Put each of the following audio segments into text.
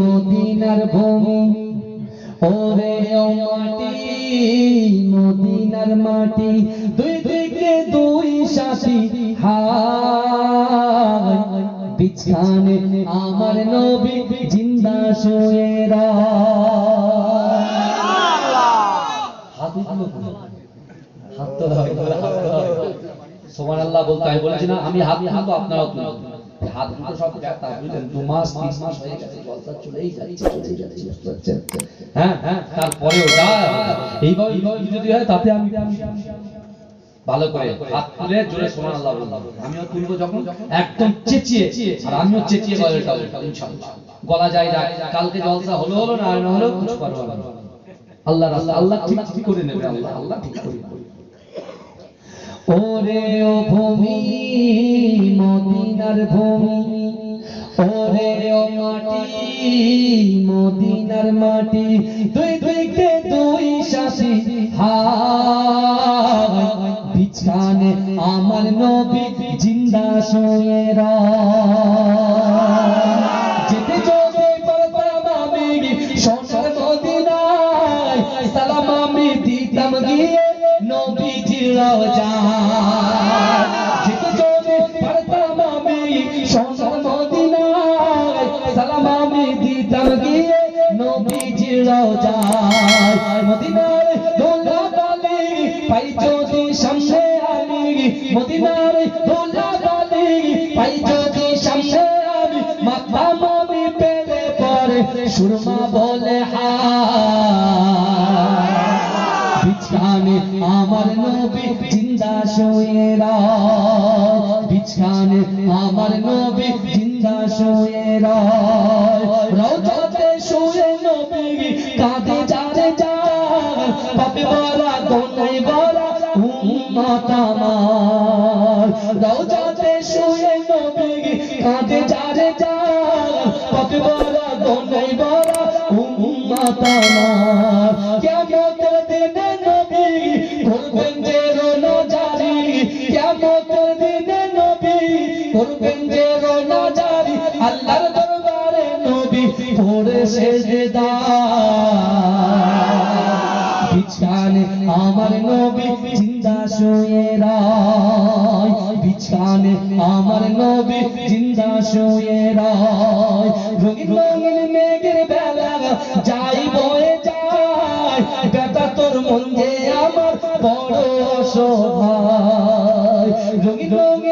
মদিনার ভূমি। ওরে মাটি, মদিনার মাটি, দুই দিকে দুই হায়। বিছানে আমার নবী জিন্দা শুয়ে হাত সোমান আল্লাহ বলতে আমি বলেছি না, আমি হাত হাত আপনারাও তুলুন হয়ে হ্যাঁ ভালো করে হাত তুলে জোরে সোমান আল্লাহ আমিও তুলবো যখন, একদম চেঁচিয়ে, আর আমিও চেঁচিয়ে গলা যায় না, কালকে জলসা হলো হলো না হলো কিছু পারব আল্লাহ আল্লাহ ঠিক ঠিক করে নেবে, আল্লাহ আল্লাহ ঠিক করে নেবে। ওরে ভূমি, মদিনার ভূমি। ওরে মাটি, মদিনার মাটি। দিকে দুই সাথী হায়। বিছানে আমার নবী জিন্দা শুয়ে যেতে চলে পারতাম আমি সোনার মদিনায়। সালাম আমি দিতাম গিয়ে নবীজির রওজায় সালাম আমি দিতাম গিয়ে নবীজির রওজায় মদিনার দোলা গালি পাই যদি সামনে আলি মদিনার দোলা গালি পাই যদি সামনে আলি মাথা মামি পেলে পরে সুরমা বলে, হায়! বিছানে আমার নবী জিন্দা শুয়ে রয়। বিছানে আমার নবী জিন্দা শুয়ে রয়। রওজাতে শুয়ে নবী কাঁদে যারে যায় পাপে বলা গোনাই বলা উম্মত আমার। রওজাতে শুয়ে নবী কাঁদে যারে যায় পাপে গোনাই বলা উম্মত আমার। কিয়ামতের দিনে নবী করবেন যে রোনা জারি। কিয়ামতের দিনে নবী করবেন বিছানে আমার নবী জিন্দা শুয়ে রয়। বিছানে আমার নবী জিন্দা শুয়ে রঙিন মেঘের বেলা যাই বয়ে যায়। বেটা তোর মন আমার বড় অসহায় রঙিন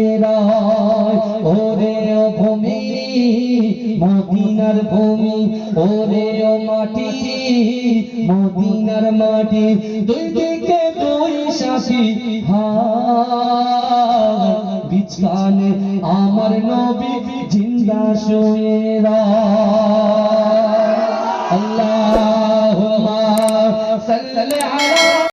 মদিনার ভূমি, ওরে মাটি, মদিনার মাটি, দুই দিকে দুই শাসি বিছানে আমার নবী জিন্দা শুয়ে রয়।